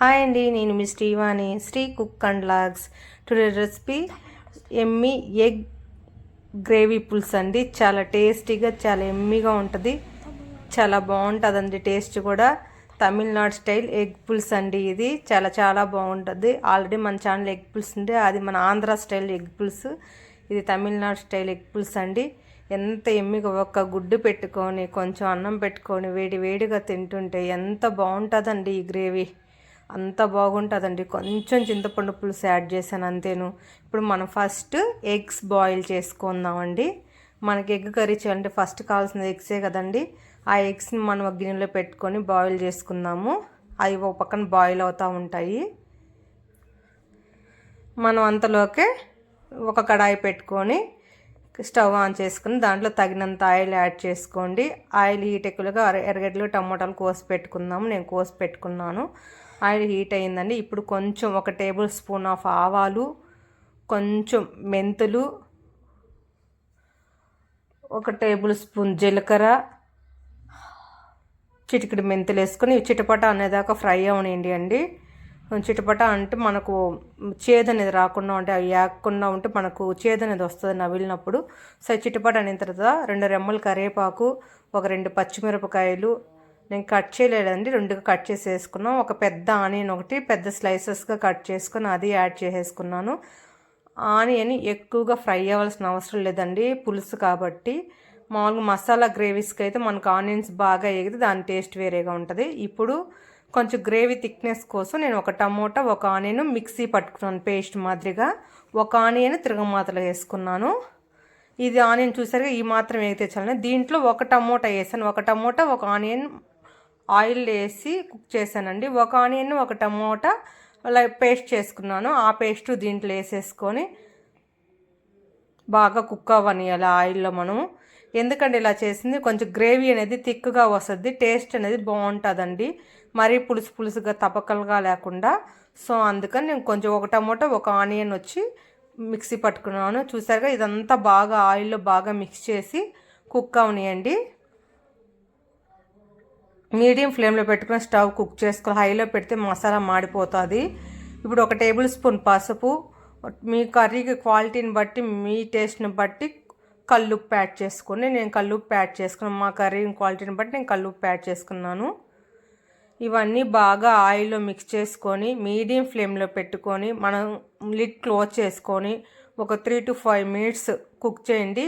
Hi అండి నేను మీ Srivani. Sri cook and logs. Today recipe yummy egg gravy పులుసు అండి. చాలా టేస్టీగా చాలా ఎమ్మిగా ఉంటుంది. చాలా బాగుంటుందండి టేస్ట్ కూడా. తమిళనాడు స్టైల్ ఎగ్ పులుసు అండి ఇది. చాలా చాలా బాగుంటుంది. ఆల్రెడీ మన ఛానల్ ఎగ్ పులుసు ఉంది. అది మన ఆంధ్ర స్టైల్ ఎగ్ పులుసు. ఇది తమిళనాడు స్టైల్ ఎగ్ పులుసు అండి. ఎంత ఎమ్మిగా ఒక్క గుడ్డు పెట్టుకొని కొంచెం అన్నం పెట్టుకొని వేడి వేడిగా తింటుంటే ఎంత బాగుంటుందండి ఈ గ్రేవీ. అంత బాగుంటుందండి. కొంచెం చింతపండు పులుసు యాడ్ చేశాను అంతేను. ఇప్పుడు మనం ఫస్ట్ ఎగ్స్ బాయిల్ చేసుకుందామండి. మనకి ఎగ్ కర్రీ చేయాలంటే ఫస్ట్ కావాల్సిన ఎగ్సే కదండి. ఆ ఎగ్స్ని మనం ఒక గిన్నెలో పెట్టుకొని బాయిల్ చేసుకుందాము. అవి ఒక పక్కన బాయిల్ అవుతూ ఉంటాయి. మనం అంతలోకే ఒక కడాయి పెట్టుకొని స్టవ్ ఆన్ చేసుకుని దాంట్లో తగినంత ఆయిల్ యాడ్ చేసుకోండి. ఆయిల్ హీట్ ఎక్కువగా ఎర్రగడ్డలు టమోటాలు కోసి పెట్టుకుందాము. నేను కోసి పెట్టుకున్నాను. ఆయిల్ హీట్ అయిందండి ఇప్పుడు కొంచెం ఒక టేబుల్ స్పూన్ ఆఫ్ ఆవాలు కొంచెం మెంతులు ఒక టేబుల్ స్పూన్ జీలకర్ర చిటికిడి మెంతులు వేసుకొని చిటపట అనేదాకా ఫ్రై అవనియండి అండి. చిటపట అంటే మనకు చేదు అనేది రాకుండా ఉంటే అవి యాగకుండా ఉంటే మనకు చేదు అనేది వస్తుంది నవిలినప్పుడు. సో చిటపట అయిన తర్వాత రెండు రెమ్మలు కరివేపాకు ఒక రెండు పచ్చిమిరపకాయలు నేను కట్ చేయలేదండి. రెండుగా కట్ చేసేసుకున్నాం. ఒక పెద్ద ఆనియన్ ఒకటి పెద్ద స్లైసెస్గా కట్ చేసుకుని అది యాడ్ చేసేసుకున్నాను. ఆనియన్ ఎక్కువగా ఫ్రై అవ్వాల్సిన అవసరం లేదండి. పులుసు కాబట్టి. మామూలుగా మసాలా గ్రేవీస్కి అయితే మనకు ఆనియన్స్ బాగా ఎగితే దాని టేస్ట్ వేరేగా ఉంటుంది. ఇప్పుడు కొంచెం గ్రేవీ థిక్నెస్ కోసం నేను ఒక టమోటా ఒక ఆనియన్ మిక్సీ పట్టుకున్నాను పేస్ట్ మాదిరిగా. ఒక ఆనియన్ తిరగమాతలు వేసుకున్నాను. ఇది ఆనియన్ చూసారుగా ఈ మాత్రం వేగితే చాలని దీంట్లో ఒక టమోటా వేసాను. ఒక టమోటా ఒక ఆనియన్ ఆయిల్ వేసి కుక్ చేశానండి. ఒక ఆనియన్ ఒక టమోటా అలా పేస్ట్ చేసుకున్నాను. ఆ పేస్ట్ దీంట్లో వేసేసుకొని బాగా కుక్ అవ్వనియాలి ఆయిల్లో మనం ఎందుకంటే ఇలా చేసింది కొంచెం గ్రేవీ అనేది థిక్గా వస్తుంది టేస్ట్ అనేది బాగుంటుందండి. మరీ పులుసు పులుసుగా తపకలుగా లేకుండా. సో అందుకని నేను కొంచెం ఒక టమోటా ఒక ఆనియన్ వచ్చి మిక్సీ పట్టుకున్నాను. చూసారుగా ఇదంతా బాగా ఆయిల్లో బాగా మిక్స్ చేసి కుక్ అవనియండి మీడియం ఫ్లేమ్లో పెట్టుకుని స్టవ్ కుక్ చేసుకోవాలి హైలో పెడితే మసాలా మాడిపోతుంది. ఇప్పుడు ఒక టేబుల్ స్పూన్ పసుపు మీ కర్రీకి క్వాలిటీని బట్టి మీ టేస్ట్ని బట్టి కల్లుప్పు యాడ్ చేసుకుని నేను కల్లుప్పు యాడ్ చేసుకున్నాను. మా కర్రీ క్వాలిటీని బట్టి నేను కల్లుప్పు యాడ్ చేసుకున్నాను. ఇవన్నీ బాగా ఆయిల్లో మిక్స్ చేసుకొని మీడియం ఫ్లేమ్లో పెట్టుకొని మనం లిడ్ క్లోజ్ చేసుకొని ఒక three to five minutes cook చేయండి.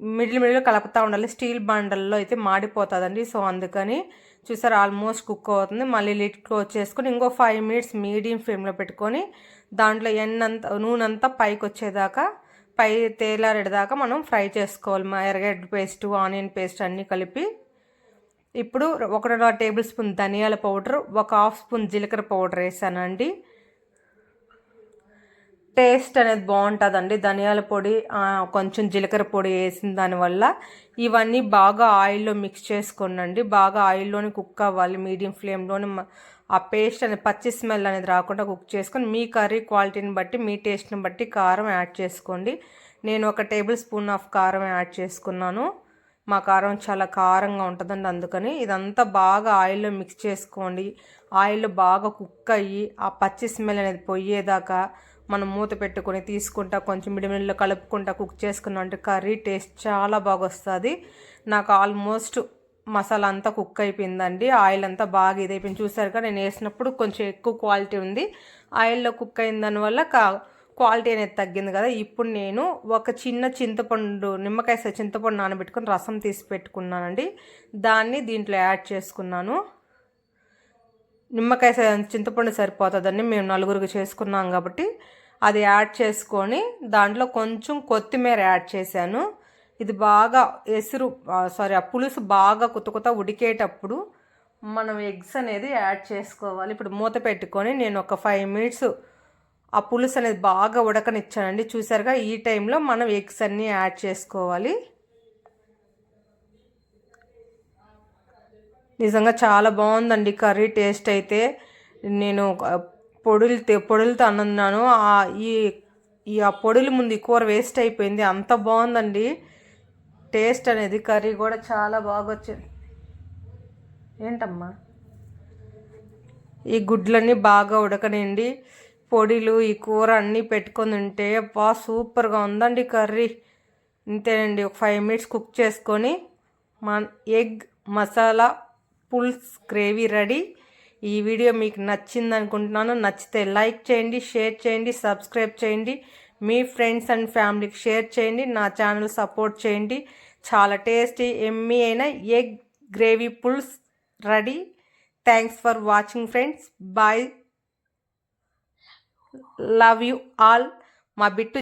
మిడిల్ మిడిల్ కలుపుతూ ఉండాలి. స్టీల్ బండల్లో అయితే మాడిపోతుందండి. సో అందుకని చూసారు ఆల్మోస్ట్ కుక్ అవుతుంది. మళ్ళీ లిట్ క్లోజ్ చేసుకొని ఇంకో ఫైవ్ మినిట్స్ మీడియం ఫ్లేమ్లో పెట్టుకొని దాంట్లో ఎన్నంత నూనె అంతా పైకి వచ్చేదాకా పై తేలారేదాకా మనం ఫ్రై చేసుకోవాలి. మా ఎర్రగడ్డ పేస్ట్ ఆనియన్ పేస్ట్ అన్నీ కలిపి. ఇప్పుడు ఒకటిన్నర టేబుల్ స్పూన్ ధనియాల పౌడర్ ఒక హాఫ్ స్పూన్ జీలకర్ర పౌడర్ వేసానండి. టేస్ట్ అనేది బాగుంటుందండి. ధనియాల పొడి కొంచెం జీలకర్ర పొడి వేసిన దానివల్ల ఇవన్నీ బాగా ఆయిల్లో మిక్స్ చేసుకోనండి. బాగా ఆయిల్లోనే కుక్ అవ్వాలి. మీడియం ఫ్లేమ్లోనే ఆ పేస్ట్ అనేది పచ్చి స్మెల్ అనేది రాకుండా కుక్ చేసుకొని మీ కర్రీ క్వాలిటీని బట్టి మీ టేస్ట్ని బట్టి కారం యాడ్ చేసుకోండి. నేను ఒక టేబుల్ స్పూన్ ఆఫ్ కారం యాడ్ చేసుకున్నాను. మా కారం చాలా కారంగా ఉంటుందండి అందుకని. ఇదంతా బాగా ఆయిల్లో మిక్స్ చేసుకోండి. ఆయిల్ బాగా కుక్ అయ్యి ఆ పచ్చి స్మెల్ అనేది పోయేదాకా మనం మూత పెట్టుకొని తీసుకుంటా కొంచెం మిడిమిడిలో కలుపుకుంటా కుక్ చేసుకున్నాం అంటే కర్రీ టేస్ట్ చాలా బాగా వస్తుంది నాకు ఆల్మోస్ట్ మసాలా అంతా కుక్ అయిపోయిందండి. ఆయిల్ అంతా బాగా ఇదైపోయింది చూసారుగా నేను వేసినప్పుడు కొంచెం ఎక్కువ క్వాలిటీ ఉంది. ఆయిల్లో కుక్ అయిన దానివల్ల కా క్వాలిటీ అనేది తగ్గింది కదా. ఇప్పుడు నేను ఒక చిన్న చింతపండు నిమ్మకాయ చింతపండు నానబెట్టుకొని రసం తీసి పెట్టుకున్నానండి. దాన్ని దీంట్లో యాడ్ చేసుకున్నాను. నిమ్మకాయ చింతపండు సరిపోతుందని మేము నలుగురికి చేసుకున్నాం కాబట్టి అది యాడ్ చేసుకొని దాంట్లో కొంచెం కొత్తిమీర యాడ్ చేశాను. ఇది బాగా ఎసురు సారీ ఆ పులుసు బాగా కొత్త కొత్త ఉడికేటప్పుడు మనం ఎగ్స్ అనేది యాడ్ చేసుకోవాలి. ఇప్పుడు మూత పెట్టుకొని నేను ఒక ఫైవ్ మినిట్స్ ఆ పులుసు అనేది బాగా ఉడకనిచ్చానండి. చూసారుగా ఈ టైంలో మనం ఎగ్స్ అన్నీ యాడ్ చేసుకోవాలి. నిజంగా చాలా బాగుందండి కర్రీ టేస్ట్ అయితే. నేను పొడులు పొడులతో అన్నాను ఈ ఈ ఆ పొడుల ముందు ఈ కూర వేస్ట్ అయిపోయింది. అంత బాగుందండి. టేస్ట్ అనేది కర్రీ కూడా చాలా బాగా వచ్చింది ఏంటమ్మా? ఈ గుడ్లన్నీ బాగా ఉడకనండి పొడిలు ఈ కూర అన్నీ పెట్టుకొని ఉంటే బా సూపర్గా ఉందండి కర్రీ. ఇంతేనండి ఒక ఫైవ్ మినిట్స్ కుక్ చేసుకొని మన ఎగ్ మసాలా పుల్స్ గ్రేవీ రెడీ. ఈ వీడియో మీకు నచ్చింది అనుకుంటున్నాను నచ్చితే లైక్ చేయండి షేర్ చేయండి సబ్స్క్రైబ్ చేయండి మీ ఫ్రెండ్స్ అండ్ ఫ్యామిలీకి షేర్ చేయండి నా ఛానల్ సపోర్ట్ చేయండి. చాలా టేస్టీ ఎమ్మీ అయిన egg gravy pulls ready. Thanks for watching friends bye love you all మా బిట్టు